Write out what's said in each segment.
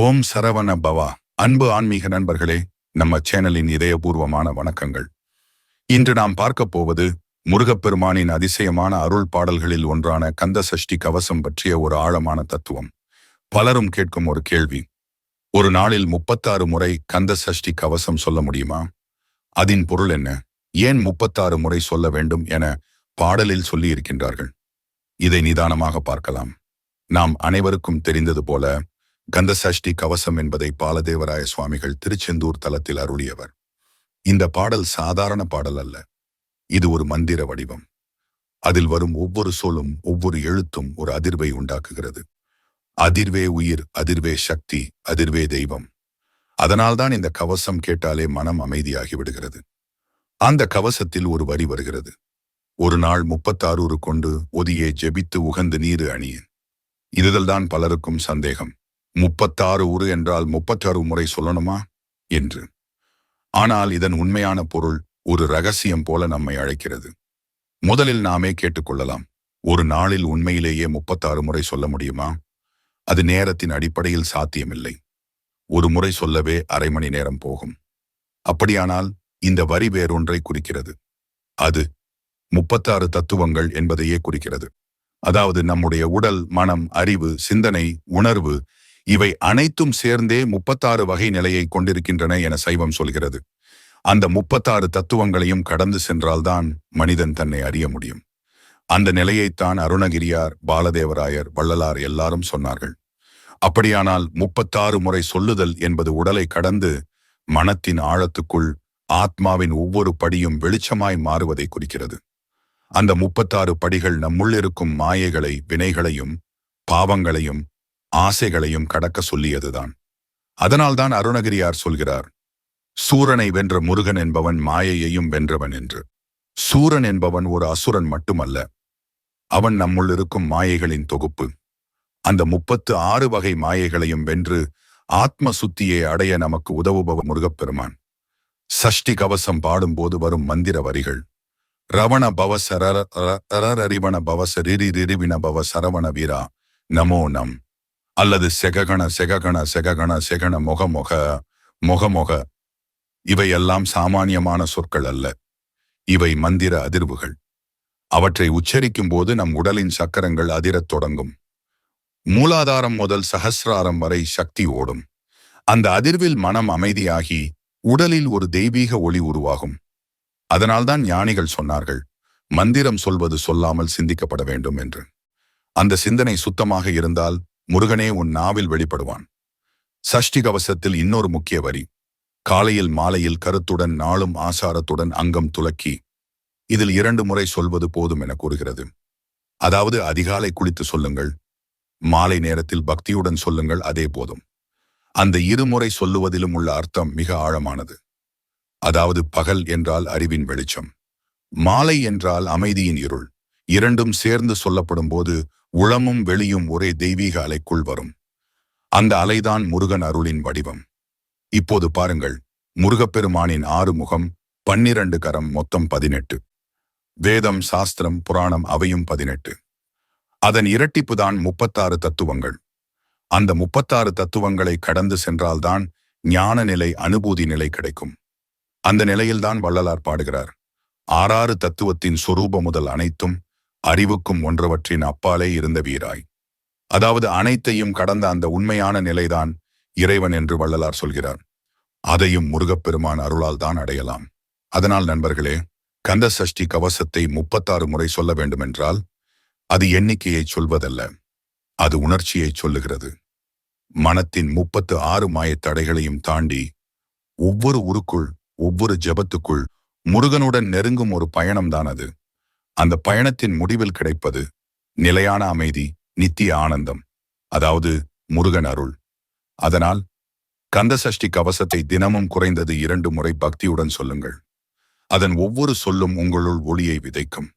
ஓம் சரவண பவா. அன்பு ஆன்மீக நண்பர்களே நம்ம சேனலின் இதயபூர்வமான வணக்கங்கள். இன்று நாம் பார்க்க போவது முருகப்பெருமானின் அதிசயமான அருள் பாடல்களில் ஒன்றான கந்த சஷ்டி கவசம் பற்றிய ஒரு ஆழமான தத்துவம். பலரும் கேட்கும் ஒரு கேள்வி. ஒரு நாளில் முப்பத்தாறு முறை கந்த சஷ்டி கவசம் சொல்ல முடியுமா? அதன் பொருள் என்ன? ஏன் முப்பத்தாறு முறை சொல்ல வேண்டும் என பாடலில் சொல்லி இருக்கின்றார்கள் இதை நிதானமாக பார்க்கலாம். நாம் அனைவருக்கும் தெரிந்தது போல கந்தசஷ்டி கவசம் என்பதை பாலதேவராய சுவாமிகள் திருச்செந்தூர் தலத்தில் அருளியவர். இந்த பாடல் சாதாரண பாடல் அல்ல. இது ஒரு மந்திர வடிவம். அதில் வரும் ஒவ்வொரு சொல்லும் ஒவ்வொரு எழுத்தும் ஒரு அதிர்வை உண்டாக்குகிறது. அதிர்வே உயிர் அதிர்வே சக்தி அதிர்வே தெய்வம். அதனால்தான் இந்த கவசம் கேட்டாலே மனம் அமைதியாகி விடுகிறது அந்த கவசத்தில் ஒரு வரி வருகிறது. ஒரு நாள் முப்பத்தாறு கொண்டு ஒதியே ஜெபித்து உகந்து நீரு அணியேன். இதுதல்தான் பலருக்கும் சந்தேகம். முப்பத்தாறு உரு என்றால் முப்பத்தாறு முறை சொல்லணுமா? என்று. ஆனால் இதன் உண்மையான பொருள் ஒரு ரகசியம் போல நம்மை அழைக்கிறது. முதலில் நாமே கேட்டுக்கொள்ளலாம். ஒரு நாளில் உண்மையிலேயே முப்பத்தாறு முறை சொல்ல முடியுமா? அது நேரத்தின் அடிப்படையில் சாத்தியமில்லை. ஒரு முறை சொல்லவே அரை மணி நேரம் போகும். அப்படியானால் இந்த வரி வேறொன்றை குறிக்கிறது. அது முப்பத்தாறு தத்துவங்கள் என்பதையே குறிக்கிறது. அதாவது நம்முடைய உடல் மனம் அறிவு சிந்தனை உணர்வு இவை அனைத்தும் சேர்ந்தே முப்பத்தாறு வகை நிலையை கொண்டிருக்கின்றன என சைவம் சொல்கிறது. அந்த முப்பத்தாறு தத்துவங்களையும் கடந்து சென்றால்தான் மனிதன் தன்னை அறிய முடியும். அந்த நிலையைத்தான் அருணகிரியார் பாலதேவராயர் வள்ளலார் எல்லாரும் சொன்னார்கள். அப்படியானால் முப்பத்தாறு முறை சொல்லுதல் என்பது உடலை கடந்து மனத்தின் ஆழத்துக்குள் ஆத்மாவின் ஒவ்வொரு படியும் வெளிச்சமாய் மாறுவதை குறிக்கிறது. அந்த முப்பத்தாறு படிகள் நம்முள்ளிருக்கும் மாயைகளை வினைகளையும் பாவங்களையும் ஆசைகளையும் கடக்க சொல்லியதுதான். அதனால்தான் அருணகிரியார் சொல்கிறார் சூரனை வென்ற முருகன் என்பவன் மாயையையும் வென்றவன் என்று. சூரன் என்பவன் ஒரு அசுரன் மட்டுமல்ல. அவன் நம்முள் இருக்கும் மாயைகளின் தொகுப்பு. அந்த முப்பத்து ஆறு வகை மாயைகளையும் வென்று ஆத்ம சுத்தியை அடைய நமக்கு உதவுபவ முருகப்பெருமான். சஷ்டி கவசம் பாடும்போது வரும் மந்திர வரிகள். ரவண பவசரரிவண பவச ரிரி ரிரிவின பவ சரவண வீரா. நமோ நம். அல்லது செககண செககண செககண செகண முக முக முக முக. இவையெல்லாம் சாமானியமான சொற்கள் அல்ல. இவை மந்திர அதிர்வுகள். அவற்றை உச்சரிக்கும் போது நம் உடலின் சக்கரங்கள் அதிரத் தொடங்கும். மூலாதாரம் முதல் சகசிராரம் வரை சக்தி ஓடும். அந்த அதிர்வில் மனம் அமைதியாகி உடலில் ஒரு தெய்வீக ஒளி உருவாகும். அதனால்தான் ஞானிகள் சொன்னார்கள் மந்திரம் சொல்வது சொல்லாமல் சிந்திக்கப்பட வேண்டும் என்று. அந்த சிந்தனை சுத்தமாக இருந்தால் முருகனே உன் நாவில் வெளிப்படுவான். சஷ்டி கவசத்தில் இன்னொரு முக்கிய வரி. காலையில் மாலையில் கருத்துடன் நாளும் ஆசாரத்துடன் அங்கம் துலக்கி. இதில் இரண்டு முறை சொல்வது போதும் என கூறுகிறது. அதாவது அதிகாலை குளித்து சொல்லுங்கள். மாலை நேரத்தில் பக்தியுடன் சொல்லுங்கள் அதே போதும். அந்த இருமுறை சொல்லுவதிலும் உள்ள அர்த்தம் மிக ஆழமானது. அதாவது பகல் என்றால் அறிவின் வெளிச்சம். மாலை என்றால் அமைதியின் இருள். இரண்டும் சேர்ந்து சொல்லப்படும் போது உளமும் வெளியும் ஒரே தெய்வீக அலைக்குள் வரும். அந்த அலைதான் முருகன் அருளின் வடிவம். இப்போது பாருங்கள் முருகப்பெருமானின் ஆறு முகம் பன்னிரண்டு கரம் மொத்தம் பதினெட்டு. வேதம் சாஸ்திரம் புராணம் அவையும் பதினெட்டு. அதன் இரட்டிப்புதான் முப்பத்தாறு தத்துவங்கள். அந்த முப்பத்தாறு தத்துவங்களை கடந்து சென்றால்தான் ஞான நிலை அனுபூதி நிலை கிடைக்கும். அந்த நிலையில்தான் வள்ளலார் பாடுகிறார். ஆறாறு தத்துவத்தின் சொரூபம் முதல் அனைத்தும் அறிவுக்கும் ஒன்றவற்றின் அப்பாலே இருந்த வீராய். அதாவது அனைத்தையும் கடந்த அந்த உண்மையான நிலைதான் இறைவன் என்று வள்ளலார் சொல்கிறார். அதையும் முருகப்பெருமான் அருளால் தான் அடையலாம். அதனால் நண்பர்களே கந்த சஷ்டி கவசத்தை முப்பத்தாறு முறை சொல்ல வேண்டுமென்றால் அது எண்ணிக்கையை சொல்வதல்ல. அது உணர்ச்சியை சொல்லுகிறது. மனத்தின் முப்பத்து ஆறு மாயத் தடைகளையும் தாண்டி ஒவ்வொரு உருக்குள் ஒவ்வொரு ஜபத்துக்குள் முருகனுடன் நெருங்கும் ஒரு பயணம்தான் அது. அந்த பயணத்தின் முடிவில் கிடைப்பது நிலையான அமைதி நித்திய ஆனந்தம் அதாவது முருகன் அருள். அதனால் கந்தசஷ்டி கவசத்தை தினமும் குறைந்தது இரண்டு முறை பக்தியுடன் சொல்லுங்கள். அதன் ஒவ்வொரு சொல்லும் உங்களுள் ஒளியை விதைக்கும்.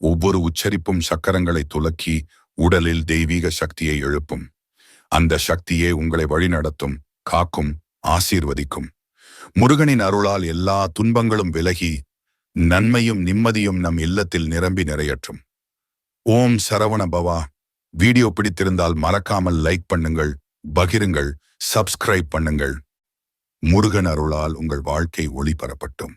ஒவ்வொரு உச்சரிப்பும் சக்கரங்களை துலக்கி உடலில் தெய்வீக சக்தியை எழுப்பும். அந்த சக்தியே உங்களை வழிநடத்தும் காக்கும் ஆசீர்வதிக்கும். முருகனின் அருளால் எல்லா துன்பங்களும் விலகி நன்மையும் நிம்மதியும் நம் இல்லத்தில் நிரம்பி நிறையற்றும். ஓம் சரவண பவா. வீடியோ பிடித்திருந்தால் மறக்காமல் லைக் பண்ணுங்கள் பகிருங்கள் சப்ஸ்கிரைப் பண்ணுங்கள். முருகன் அருளால் உங்கள் வாழ்க்கை ஒளிபரப்பட்டும்